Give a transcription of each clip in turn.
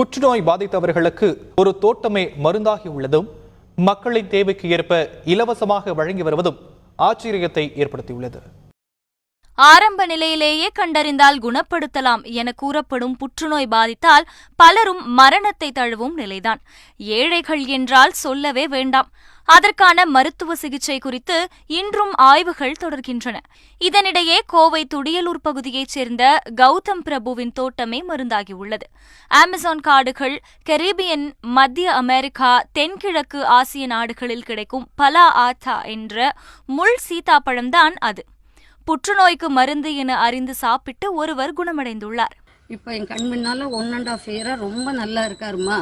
புற்றுநோய் பாதித்தவர்களுக்கு ஒரு தோட்டமே மருந்தாகி உள்ளதும் மக்களின் தேவைக்கு ஏற்ப இலவசமாக வழங்கி வருவதும் ஆச்சரியத்தை ஏற்படுத்தியுள்ளது. ஆரம்ப நிலையிலேயே கண்டறிந்தால் குணப்படுத்தலாம் என கூறப்படும் புற்றுநோய் பாதித்தால் பலரும் மரணத்தை தழுவும் நிலைதான். ஏழைகள் என்றால் சொல்லவே வேண்டாம். அதற்கான மருத்துவ சிகிச்சை குறித்து இன்றும் ஆய்வுகள் தொடர்கின்றன. இதனிடையே கோவை துடியலூர் பகுதியைச் சேர்ந்த கௌதம் பிரபுவின் தோட்டமே மருந்தாகியுள்ளது. அமேசான் காடுகள் கரீபியன் மத்திய அமெரிக்கா தென்கிழக்கு ஆசிய நாடுகளில் கிடைக்கும் பலா ஆத்தா என்ற முள் சீதாப்பழம்தான் அது. புற்றுநோய்க்கு மருந்து என அறிந்து சாப்பிட்டு ஒருவர் குணமடைந்துள்ளார். இப்போ என் கண் முன்னால் ஒன் அண்ட் ஆஃப் இயராக ரொம்ப நல்லா இருக்காருமா.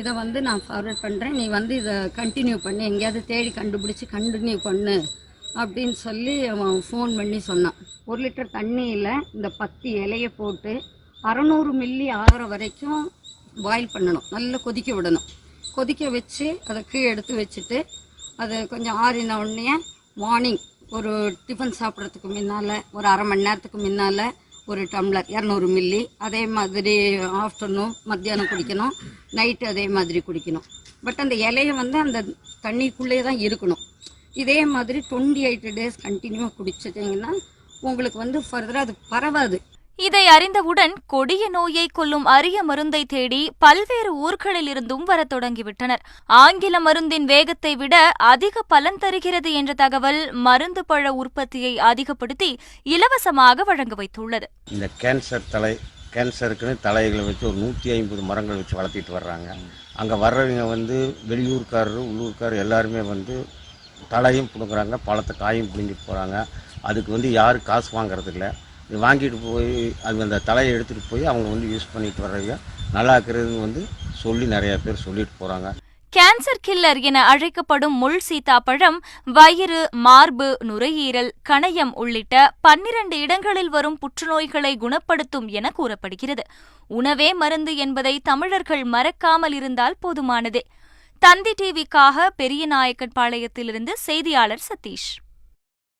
இதை வந்து நான் ஃபார்வர்ட் பண்ணுறேன் நீ வந்து இதை கண்டினியூ பண்ணு. எங்கேயாவது தேடி கண்டுபிடிச்சி கண்டினியூ பண்ணு அப்படின்னு சொல்லி அவன் ஃபோன் பண்ணி சொன்னான். ஒரு லிட்டர் தண்ணியில் இந்த பத்து இலையை போட்டு அறநூறு மில்லி ஆகிற வரைக்கும் பாயில் பண்ணணும். நல்லா கொதிக்க விடணும். கொதிக்க வச்சு அதை கீழே எடுத்து வச்சுட்டு அது கொஞ்சம் ஆறின உடனே மார்னிங் ஒரு டிஃபன் சாப்பிட்றதுக்கு முன்னால் ஒரு அரை மணி நேரத்துக்கு முன்னால் ஒரு டம்ளர் இரநூறு மில்லி அதே மாதிரி ஆஃப்டர்நூன் மத்தியானம் குடிக்கணும் நைட்டு அதே மாதிரி குடிக்கணும். பட் அந்த இலையை வந்து அந்த தண்ணிக்குள்ளே தான் இருக்கணும். இதே மாதிரி டுவெண்ட்டி எயிட் டேஸ் கண்டினியூவாக குடிச்சிட்டிங்கன்னா உங்களுக்கு வந்து ஃபர்தராக அது பரவாது. இதை அறிந்தவுடன் கொடிய நோயை கொல்லும் அரிய மருந்தை தேடி பல்வேறு ஊர்களில் இருந்தும் வரத் தொடங்கிவிட்டனர். ஆங்கில மருந்தின் வேகத்தை விட அதிக பலன் தருகிறது என்ற தகவல் மருந்து பழ உற்பத்தியை அதிகப்படுத்தி இலவசமாக வழங்க வைத்துள்ளது. இந்த கேன்சர் தலை கேன்சருக்குன்னு தலைகளை வச்சு ஒரு நூற்றி ஐம்பது மரங்கள் வச்சு வளர்த்திட்டு வர்றாங்க. அங்கே வர்றவங்க வந்து வெளியூர்காரரு உள்ளூர்காரர் எல்லாருமே வந்து தலையும் பிடுங்குறாங்க பழத்தை காயும் பிடுங்கிட்டு போகிறாங்க அதுக்கு வந்து யாரும் காசு வாங்குறதில்லை. வாங்கிட்டு போய் அது அந்த தலையை எடுத்துகிட்டு போய் அவங்க வந்து யூஸ் பண்ணிட்டு வர்றவங்க நல்லா இருக்கிறதுன்னு வந்து சொல்லி நிறைய பேர் சொல்லிட்டு போகிறாங்க கேன்சர் கில்லர் என அழைக்கப்படும் முள் சீதாப்பழம் வயிறு மார்பு நுரையீரல் கணையம் உள்ளிட்ட பன்னிரண்டு இடங்களில் வரும் புற்றுநோய்களை குணப்படுத்தும் என கூறப்படுகிறது. உணவே மருந்து என்பதை தமிழர்கள் மறக்காமல் இருந்தால் போதுமானதே. தந்தி டிவிக்காக பெரியநாயக்கன் பாளையத்திலிருந்து செய்தியாளர் சதீஷ்.